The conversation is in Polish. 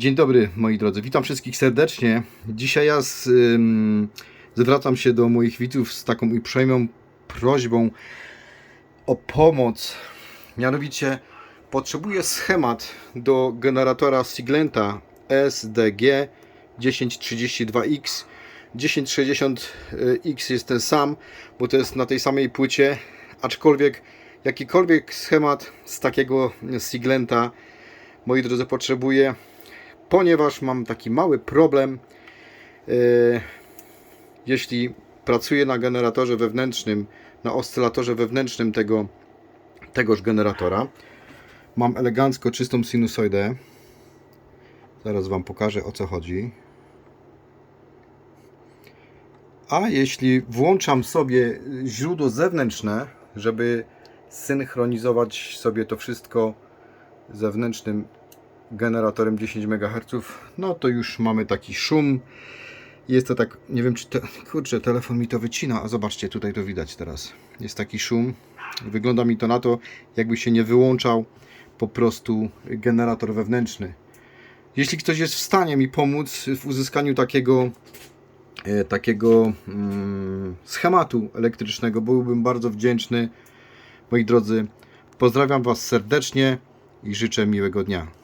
Dzień dobry moi drodzy, witam wszystkich serdecznie. Dzisiaj ja z, ym, zwracam się do moich widzów z taką uprzejmą prośbą o pomoc. Mianowicie potrzebuję schemat do generatora Siglenta SDG 1032X. 1060X jest ten sam, bo to jest na tej samej płycie, aczkolwiek jakikolwiek schemat z takiego Siglenta, moi drodzy, potrzebuję, ponieważ mam taki mały problem, e, jeśli pracuję na generatorze wewnętrznym, na oscylatorze wewnętrznym tego, tegoż generatora. Mam elegancko czystą sinusoidę. Zaraz Wam pokażę o co chodzi. A jeśli włączam sobie źródło zewnętrzne, żeby synchronizować sobie to wszystko zewnętrznym generatorem 10 MHz, no to już mamy taki szum. Jest to tak, nie wiem czy te, kurczę, telefon mi to wycina, a zobaczcie, tutaj to widać teraz. Jest taki szum. Wygląda mi to na to, jakby się nie wyłączał po prostu generator wewnętrzny. Jeśli ktoś jest w stanie mi pomóc w uzyskaniu takiego e, takiego mm, schematu elektrycznego, byłbym bardzo wdzięczny. Moi drodzy, pozdrawiam Was serdecznie i życzę miłego dnia.